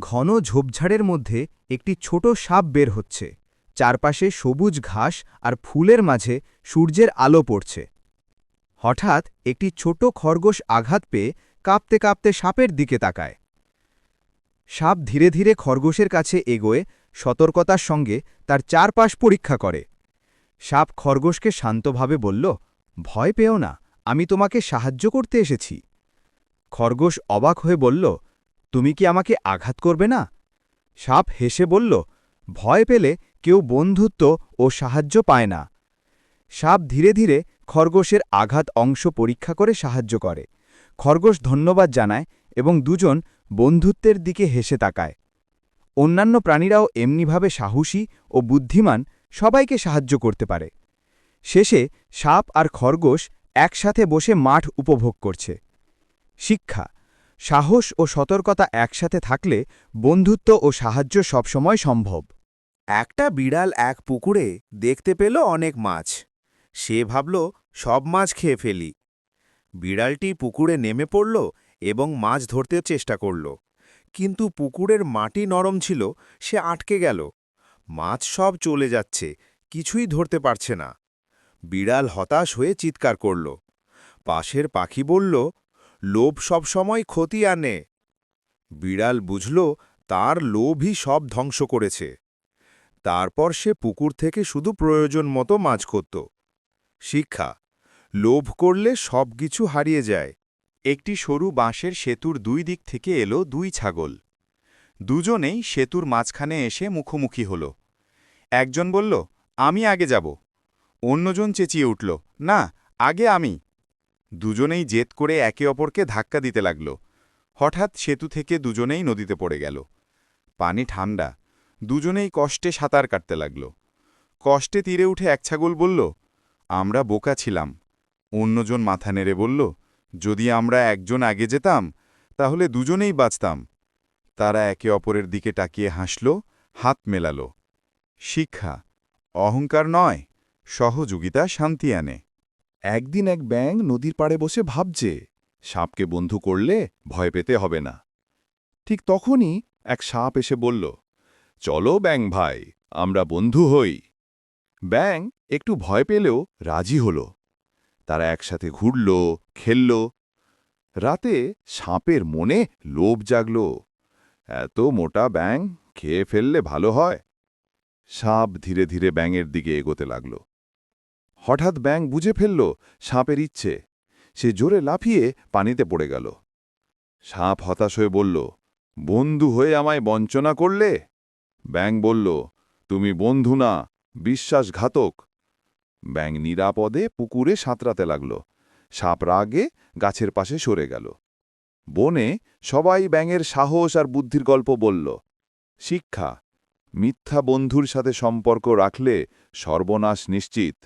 ঘন ঝোপঝাড়ের মধ্যে একটি ছোট সাপ বের হচ্ছে। চারপাশে সবুজ ঘাস আর ফুলের মাঝে সূর্যের আলো পড়ছে। হঠাৎ একটি ছোট খরগোশ আঘাত পেয়ে কাঁপতে কাঁপতে সাপের দিকে তাকায়। সাপ ধীরে ধীরে খরগোশের কাছে এগোয়ে, সতর্কতার সঙ্গে তার চারপাশ পরীক্ষা করে। সাপ খরগোশকে শান্তভাবে বলল, ভয় পেও না, আমি তোমাকে সাহায্য করতে এসেছি। খরগোশ অবাক হয়ে বলল তুমি কি আমাকে আঘাত করবে না? সাপ হেসে বলল, ভয় পেলে কেউ বন্ধুত্ব ও সাহায্য পায় না। সাপ ধীরে ধীরে খরগোশের আঘাত অংশ পরীক্ষা করে সাহায্য করে। খরগোশ ধন্যবাদ জানায় এবং দুজন বন্ধুত্বের দিকে হেসে তাকায়। অন্যান্য প্রাণীরাও এমনিভাবে সাহসী ও বুদ্ধিমান, সবাইকে সাহায্য করতে পারে। শেষে সাপ আর খরগোশ একসাথে বসে মাঠ উপভোগ করছে। শিক্ষা সাহস ও সতর্কতা একসাথে থাকলে বন্ধুত্ব ও সাহায্য সবসময় সম্ভব। একটা বিড়াল এক পুকুরে দেখতে পেল অনেক মাছ। সে ভাবল, সব মাছ খেয়ে ফেলি। বিড়ালটি পুকুরে নেমে পড়ল এবং মাছ ধরতে চেষ্টা করল। কিন্তু পুকুরের মাটি নরম ছিল, সে আটকে গেল। মাছ সব চলে যাচ্ছে, কিছুই ধরতে পারছে না। বিড়াল হতাশ হয়ে চিৎকার করল। পাশের পাখি বলল লোভ সব সময় ক্ষতি আনে। বিড়াল বুঝল, তার লোভই সব ধ্বংস করেছে। তারপর সে পুকুর থেকে শুধু প্রয়োজন মতো মাছ করত শিক্ষা, লোভ করলে সব কিছু হারিয়ে যায়। একটি সরু বাঁশের সেতুর দুই দিক থেকে এলো দুই ছাগল। দুজনেই সেতুর মাঝখানে এসে মুখোমুখি হল। একজন বলল, আমি আগে যাব। অন্যজন চেঁচিয়ে উঠল, না, আগে আমি। দুজনেই জেদ করে একে অপরকে ধাক্কা দিতে লাগল। হঠাৎ সেতু থেকে দুজনেই নদীতে পড়ে গেল। পানি ঠান্ডা দুজনেই কষ্টে সাঁতার কাটতে লাগল। কষ্টে তীরে উঠে এক ছাগল বলল, আমরা বোকা ছিলাম। অন্যজন মাথা নেড়ে বলল, যদি আমরা একজন আগে যেতাম, তাহলে দুজনেই বাঁচতাম। তারা একে অপরের দিকে তাকিয়ে হাসল, হাত মেলাল। শিক্ষা। অহংকার নয়, সহযোগিতা শান্তি আনে। একদিন এক ব্যাং নদীর পাড়ে বসে ভাবছে, সাপকে বন্ধু করলে ভয় পেতে হবে না। ঠিক তখনই এক সাপ এসে বলল, চলো ব্যাং ভাই, আমরা বন্ধু হই। ব্যাং একটু ভয় পেলেও রাজি হল। তারা একসাথে ঘুরল, খেলল। রাতে সাপের মনে লোভ জাগল। এত মোটা ব্যাং খেয়ে ফেললে ভালো হয়? সাপ ধীরে ধীরে ব্যাঙের দিকে এগোতে লাগল। হঠাৎ ব্যাং বুঝে ফেলল সাপের ইচ্ছে। সে জোরে লাফিয়ে পানিতে পড়ে গেল। সাপ হতাশ হয়ে বলল, বন্ধু হয়ে আমায় বঞ্চনা করলে? ব্যাং বলল, তুমি বন্ধু না, বিশ্বাসঘাতক। ব্যাং নিরাপদে পুকুরে সাঁতরাতে লাগল। সাপ রাগে গাছের পাশে সরে গেল। বনে সবাই ব্যাঙের সাহস আর বুদ্ধির গল্প বলল, শিক্ষা, মিথ্যা বন্ধুর সাথে সম্পর্ক রাখলে সর্বনাশ নিশ্চিত।